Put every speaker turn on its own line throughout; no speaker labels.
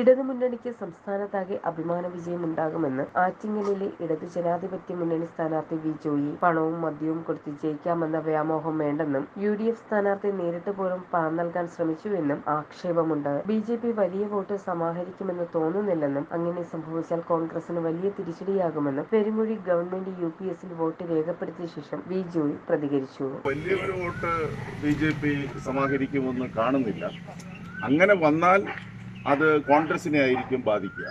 ഇടതുമുന്നണിക്ക് സംസ്ഥാനത്താകെ അഭിമാന വിജയമുണ്ടാകുമെന്ന് ആറ്റിങ്ങലിലെ ഇടതു ജനാധിപത്യ മുന്നണി സ്ഥാനാർത്ഥി വി ജോയി പണവും മദ്യവും കൊടുത്ത് ജയിക്കാമെന്ന വ്യാമോഹം വേണ്ടെന്നും യു ഡി എഫ് സ്ഥാനാർത്ഥി നേരിട്ട് പോലും പണം നൽകാൻ ശ്രമിച്ചുവെന്നും ആക്ഷേപമുണ്ട്. ബി ജെ പി വലിയ വോട്ട് സമാഹരിക്കുമെന്ന് തോന്നുന്നില്ലെന്നും അങ്ങനെ സംഭവിച്ചാൽ കോൺഗ്രസിന് വലിയ തിരിച്ചടിയാകുമെന്നും പെരുമൊഴി ഗവൺമെന്റ് യു പി എസിൽ വോട്ട് രേഖപ്പെടുത്തിയ ശേഷം വി ജോയി പ്രതികരിച്ചു.
വലിയൊരു വോട്ട് ബി ജെ പി സമാഹരിക്കുമെന്ന് കാണുന്നില്ല. അങ്ങനെ വന്നാൽ അത് കോൺഗ്രസിനെ ആയിരിക്കും ബാധിക്കുക.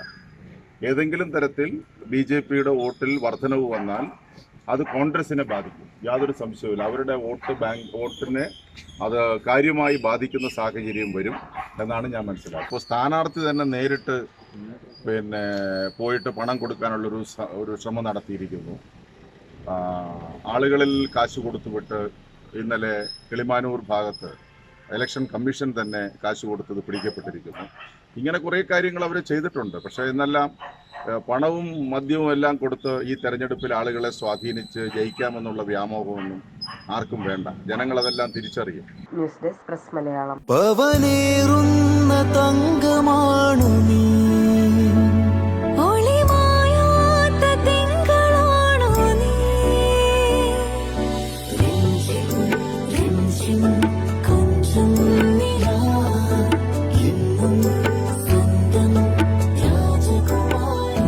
ഏതെങ്കിലും തരത്തിൽ ബി ജെ പിയുടെ വോട്ടിൽ വർധനവ് വന്നാൽ അത് കോൺഗ്രസിനെ ബാധിക്കും. യാതൊരു സംശയവുമില്ല. അവരുടെ വോട്ട് ബാങ്ക് വോട്ടിനെ അത് കാര്യമായി ബാധിക്കുന്ന സാഹചര്യം വരും എന്നാണ് ഞാൻ മനസ്സിലാക്കുന്നത്. അപ്പോൾ സ്ഥാനാർത്ഥി തന്നെ നേരിട്ട് പിന്നെ പോയിട്ട് പണം കൊടുക്കാനുള്ളൊരു ഒരു ശ്രമം നടത്തിയിരിക്കുന്നു. ആളുകളിൽ കാശ് കൊടുത്തുവിട്ട് ഇന്നലെ കിളിമാനൂർ ഭാഗത്ത് ഇലക്ഷൻ കമ്മീഷൻ തന്നെ കാശ് കൊടുത്തത് പിടിക്കപ്പെട്ടിരിക്കുന്നു. ഇങ്ങനെ കുറേ കാര്യങ്ങൾ അവർ ചെയ്തിട്ടുണ്ട്. പക്ഷേ എന്നെല്ലാം പണവും മദ്യവും എല്ലാം കൊടുത്ത് ഈ തെരഞ്ഞെടുപ്പിൽ ആളുകളെ സ്വാധീനിച്ച് ജയിക്കാമെന്നുള്ള വ്യാമോഹമൊന്നും ആർക്കും വേണ്ട. ജനങ്ങൾ അതെല്ലാം തിരിച്ചറിയും.
News desk press Malayalam.
പവനേറുന്ന തങ്കമാണു നീ.